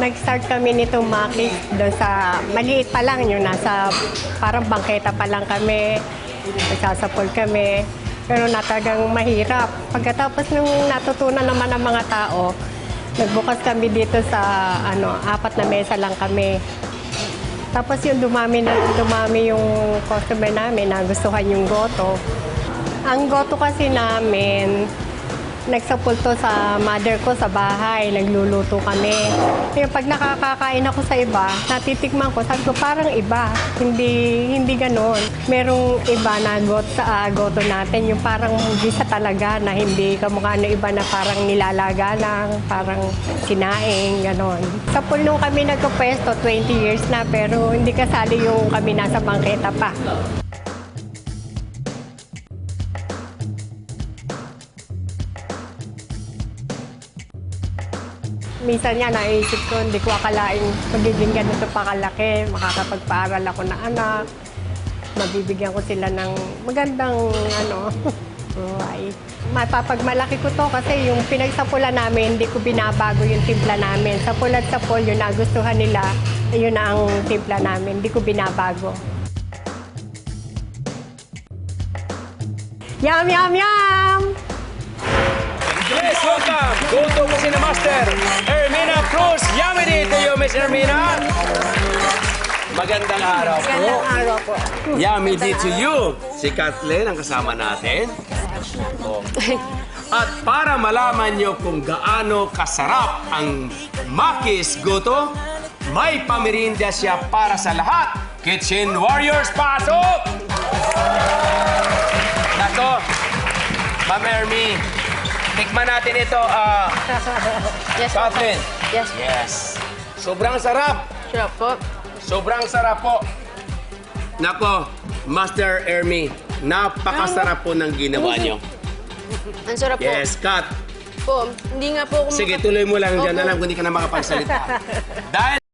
Nag-start kami nitong Makis doon sa, maliit pa lang yun, nasa parang bangketa pa lang kami, nagsasapol kami. Pero natagang mahirap. Pagkatapos nung natutunan naman ng mga tao, nagbukas kami dito sa ano, apat na mesa lang kami. Tapos yung dumami, na, dumami yung customer namin, nagustuhan yung goto. Ang goto kasi namin, nagsapulto sa mother ko sa bahay, nagluluto kami. Kaya pag nakakakain ako sa iba, natitikman ko, sabi ko parang iba, hindi hindi ganoon. Merong iba na got sa ah, goto natin, yung parang gisa talaga na hindi kamukha ng iba na parang nilalaga lang, parang sinaing, ganon. Sa pulong kami nagkapwesto, 20 years na, pero hindi kasali yung kami nasa bangketa pa. Minsan nga naisip ko, hindi ko akalain magiging ganito pa kalaki, makakapagpaaral ako na anak, mabibigyan ko sila ng magandang ano, buhay. Mapapagmalaki ko to kasi yung pinagsapulan namin, hindi ko binabago yung timpla namin. Sa pulat sa pol, yun nagustuhan nila, yun na ang timpla namin, hindi ko binabago. Yum, yum, yum! Yes, welcome. Go to Master. Ermina Cruz. Yummy din to you, Miss Ermina. Magandang araw po. Magandang araw po. Yummy din to you. Si Kathleen ang kasama natin. Oh. At para malaman nyo kung gaano kasarap ang Makis Goto, may pamirinda siya para sa lahat. Kitchen Warriors, pasok! Nako, Ma'am Ermi, tikman natin ito. ah, Yes, po. Kathleen. Yes. Yes. Sobrang sarap. Sure po. Sobrang sarap po. Nako, Master Ermi, napakasarap po ng ginawa nyo. Ang sarap Yes, Kat. po. Po, hindi nga po ako Sige, maka- tuloy mo lang dyan. Opo. Alam ko hindi ka na makapagsalita. Dahil